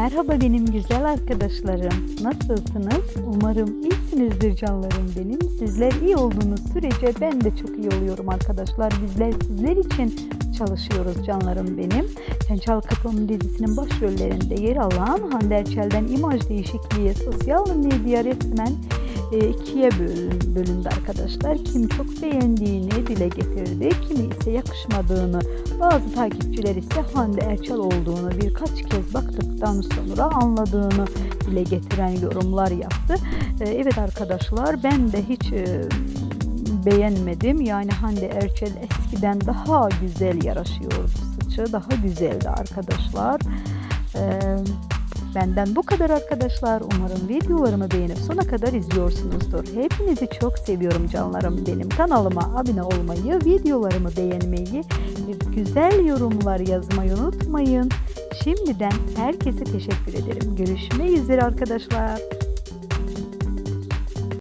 Merhaba benim güzel arkadaşlarım. Nasılsınız? Umarım iyisinizdir canlarım benim. Sizler iyi olduğunuz sürece ben de çok iyi oluyorum arkadaşlar. Bizler sizler için çalışıyoruz canlarım benim. Sen Çal Kapım dizisinin başrollerinde yer alan Hande Erçel'den imaj değişikliği sosyal medya resmen ikiye bölün- bölündü arkadaşlar. Kim çok beğendiğini dile getirdi, kimi ise yakışmadığını, bazı takipçiler ise Hande Erçel olduğunu birkaç kez baktıktan sonra anladığını dile getiren yorumlar yaptı. E, evet arkadaşlar ben de hiç e, beğenmedim. Yani Hande Erçel eskiden daha güzel yaraşıyordu saçı, daha güzeldi arkadaşlar. Eee Benden bu kadar arkadaşlar. Umarım videolarımı beğenip sona kadar izliyorsunuzdur. Hepinizi çok seviyorum canlarım benim. Kanalıma abone olmayı, videolarımı beğenmeyi ve güzel yorumlar yazmayı unutmayın. Şimdiden herkese teşekkür ederim. Görüşmek üzere arkadaşlar.